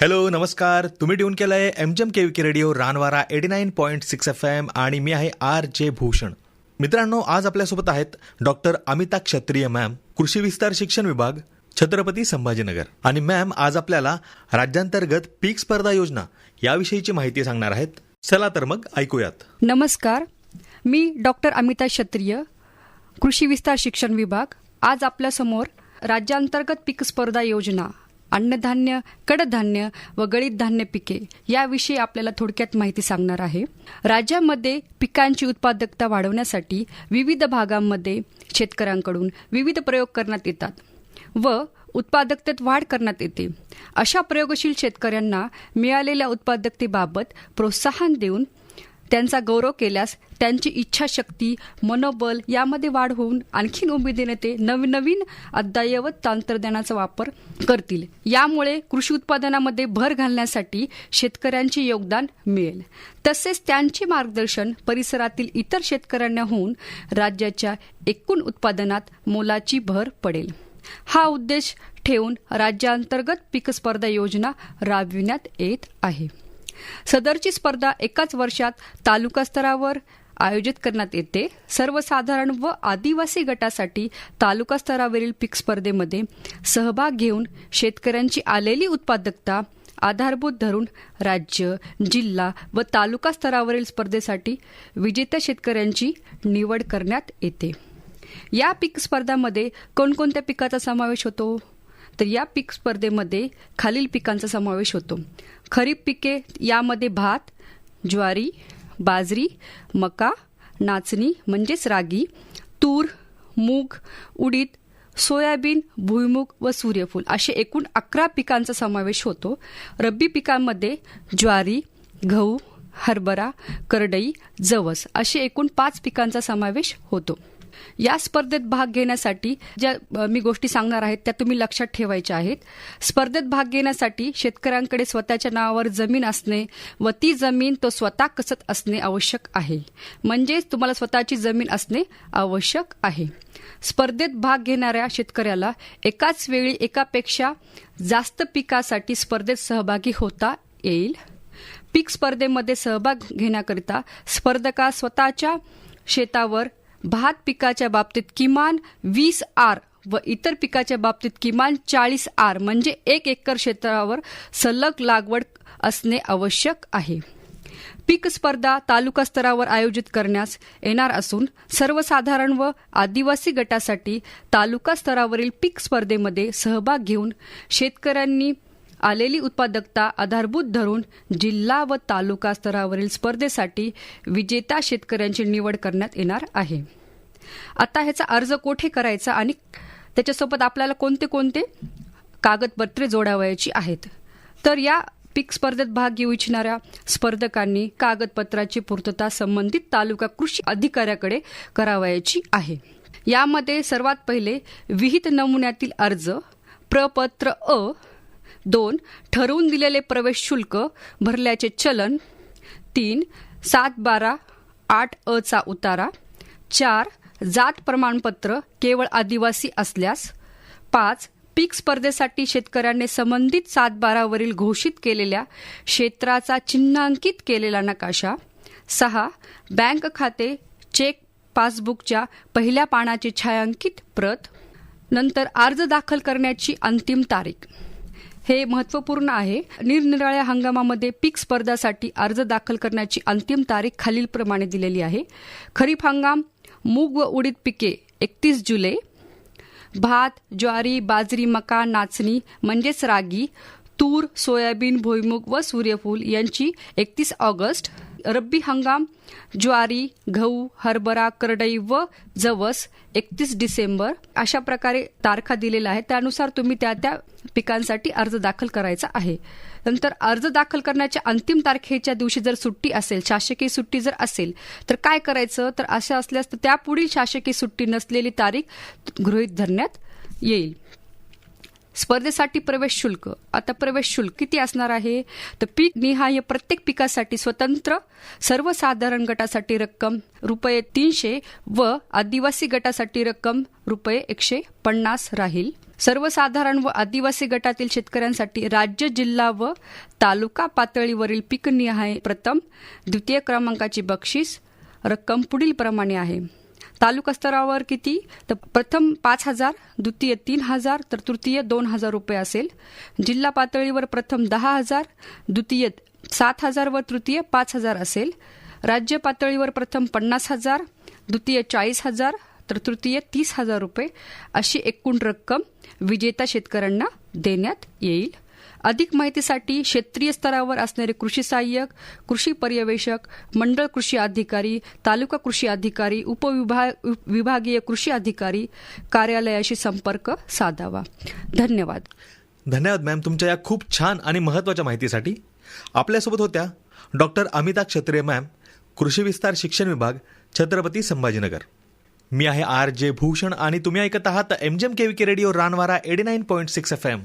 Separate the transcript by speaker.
Speaker 1: Hello नमस्कार. तुम्ही tune केलंय एमजम K K radio Ranwara eighty nine point six F M आणि मी आहे आर जे भूषण. मित्रांनो आज आपल्यासोबत आहेत डॉक्टर अमिता क्षत्रिय मॅम कृषी विस्तार शिक्षण विभाग छत्रपती संभाजीनगर. आणि मॅम आज आपल्याला राज्यांतर्गत पीक स्पर्धा योजना याविषयीची माहिती सांगणार आहेत. चला तर मग ऐकूयात.
Speaker 2: नमस्कार. मी डॉक्टर अमिता क्षत्रिय कृषी विस्तार शिक्षण विभाग. आज आपल्यासमोर राज्यांतर्गत पीक स्पर्धा योजना अन्नधान्य कडधान्य व गळीत धान्य पिके याविषयी आपल्याला थोडक्यात माहिती सांगणार आहे. राज्यामध्ये पिकांची उत्पादकता वाढवण्यासाठी विविध भागांमध्ये शेतकऱ्यांकडून विविध प्रयोग करण्यात येतात व उत्पादकतेत वाढ करण्यात येते. अशा प्रयोगशील शेतकऱ्यांना मिळालेल्या उत्पादकतेबाबत प्रोत्साहन देऊन त्यांचा गौरव केल्यास त्यांची इच्छाशक्ती मनोबल यामध्ये वाढ होऊन आणखीन उमेदीने ते नवीन नवीन अद्ययावत तंत्रज्ञानाचा वापर करतील. यामुळे कृषी उत्पादनामध्ये भर घालण्यासाठी शेतकऱ्यांचे योगदान मिळेल. तसेच त्यांचे मार्गदर्शन परिसरातील इतर शेतकऱ्यांना होऊन राज्याच्या एकूण उत्पादनात मोलाची भर पडेल. हा उद्देश ठेवून राज्यांतर्गत पीक स्पर्धा योजना राबविण्यात येत आहे. सदरची स्पर्धा एकाच वर्षात तालुका स्तरावर आयोजित करण्यात येते. सर्वसाधारण व आदिवासी गटासाठी तालुका स्तरावरील पीक स्पर्धेमध्ये सहभाग घेऊन शेतकऱ्यांची आलेली उत्पादकता आधारभूत धरून राज्य जिल्हा व तालुका स्तरावरील स्पर्धेसाठी विजेत्या शेतकऱ्यांची निवड करण्यात येते. या पीक स्पर्धामध्ये कोणकोणत्या पिकाचा समावेश होतो? तर या पीक स्पर्धेमध्ये खालील पिकांचा समावेश होतो. खरीप पिके यामध्ये भात ज्वारी बाजरी मका नाचणी म्हणजेच रागी तूर मूग उडीद सोयाबीन भुईमुग व सूर्यफूल असे एकूण अकरा पिकांचा समावेश होतो. रब्बी पिकांमध्ये ज्वारी गहू हरभरा करडई जवस असे एकूण पाच पिकांचा समावेश होतो. या स्पर्धेत भाग घेण्यासाठी ज्या मी गोष्टी सांगणार आहेत त्या तुम्ही लक्षात ठेवायच्या आहेत. स्पर्धेत भाग घेण्यासाठी शेतकऱ्यांकडे स्वतःच्या नावावर जमीन असणे व ती जमीन तो स्वतः कसत असणे आवश्यक आहे. म्हणजेच तुम्हाला स्वतःची जमीन असणे आवश्यक आहे. स्पर्धेत भाग घेणाऱ्या शेतकऱ्याला एकाच वेळी एकापेक्षा जास्त पिकासाठी स्पर्धेत सहभागी होता येईल. पीक स्पर्धेमध्ये सहभाग घेण्याकरिता स्पर्धका स्वतःच्या शेतावर भात पिकाच्या बाबतीत किमान वीस आर व इतर पिकाच्या बाबतीत किमान चाळीस आर म्हणजे एक एकर क्षेत्रावर सलग लागवड असणे आवश्यक आहे. पीक स्पर्धा तालुका स्तरावर आयोजित करण्यास येणार असून सर्वसाधारण व आदिवासी गटासाठी तालुका स्तरावरील पीक स्पर्धेमध्ये सहभाग घेऊन शेतकऱ्यांनी आलेली उत्पादकता आधारभूत धरून जिल्हा व तालुका स्तरावरील स्पर्धेसाठी विजेता शेतकऱ्यांची निवड करण्यात येणार आहे. आता ह्याचा अर्ज कोठे करायचा आणि त्याच्यासोबत आपल्याला कोणते कोणते कागदपत्रे जोडावयाची आहेत? तर या पीक स्पर्धेत भाग घेऊ इच्छिणाऱ्या स्पर्धकांनी कागदपत्राची पूर्तता संबंधित तालुका कृषी अधिकाऱ्याकडे करावयाची आहे. यामध्ये सर्वात पहिले विहित नमुन्यातील अर्ज प्रपत्र अ दोन ठरवून दिलेले प्रवेश शुल्क भरल्याचे चलन. तीन सात बारा आठ अ चा उतारा. चार जात प्रमाणपत्र केवळ आदिवासी असल्यास. पाच पीक स्पर्धेसाठी शेतकऱ्यांनी संबंधित सात बारावरील घोषित केलेल्या क्षेत्राचा चिन्हांकित केलेला नकाशा. सहा बँक खाते चेक पासबुकच्या पहिल्या पानाची छायांकित प्रत. नंतर अर्ज दाखल करण्याची अंतिम तारीख. हे महत्त्वपूर्ण आहे. निरनिराळ्या हंगामामध्ये पीक स्पर्धासाठी अर्ज दाखल करण्याची अंतिम तारीख खालीलप्रमाणे दिलेली आहे. खरीप हंगाम मूग व उडीद पिके एकतीस जुलै. भात ज्वारी बाजरी मका नाचणी म्हणजेच रागी तूर सोयाबीन भुईमुग व सूर्यफूल यांची एकतीस ऑगस्ट रब्बी हंगाम ज्वारी गहू हरभरा करडई व जवस एकतीस डिसेंबर अशा प्रकारे तारखा दिलेल्या आहेत. त्यानुसार तुम्ही त्या त्या पिकांसाठी अर्ज दाखल करायचा आहे. नंतर अर्ज दाखल करण्याच्या अंतिम तारखेच्या दिवशी जर सुट्टी असेल शासकीय सुट्टी जर असेल तर काय करायचं? तर असं असल्यास तर त्यापुढील शासकीय सुट्टी नसलेली तारीख गृहीत धरण्यात येईल. स्पर्धेसाठी प्रवेश शुल्क. आता प्रवेश शुल्क किती असणार आहे? तर पीक निहाय प्रत्येक पिकासाठी स्वतंत्र सर्वसाधारण गटासाठी रक्कम रुपये तीनशे व आदिवासी गटासाठी रक्कम रुपये एकशे पन्नास राहील. सर्वसाधारण व आदिवासी गटातील शेतकऱ्यांसाठी राज्य जिल्हा व तालुका पातळीवरील पिकनिहाय प्रथम द्वितीय क्रमांकाची बक्षीस रक्कम पुढील प्रमाणे आहे. तालुका स्तरावर किती? तर प्रथम पाच हजार द्वितीय तीन हजार तर तृतीय दोन हजार रुपये असेल. जिल्हा पातळीवर प्रथम दहा हजार द्वितीय सात हजार व तृतीय पाच हजार असेल. राज्य पातळीवर प्रथम पन्नास हजार द्वितीय चाळीस हजार तर तृतीय तीस हजार रुपये अशी एकूण रक्कम विजेता शेतकऱ्यांना देण्यात येईल. अधिक माहितीसाठी क्षेत्रीय स्तरावर असणारे कृषी सहाय्यक कृषी पर्यवेक्षक मंडळ कृषी अधिकारी तालुका कृषी अधिकारी उपविभाग विभागीय कृषी अधिकारी कार्यालयाशी संपर्क साधावा. धन्यवाद.
Speaker 1: धन्यवाद मॅम तुमच्या या खूप छान आणि महत्त्वाच्या माहितीसाठी. आपल्यासोबत होत्या डॉक्टर अमिता क्षत्रिय मॅम कृषी विस्तार शिक्षण विभाग छत्रपती संभाजीनगर. मी आहे आर जे भूषण आणि तुम्ही ऐकत आहात एम जेम K V K radio Ranwara eighty nine point six F M.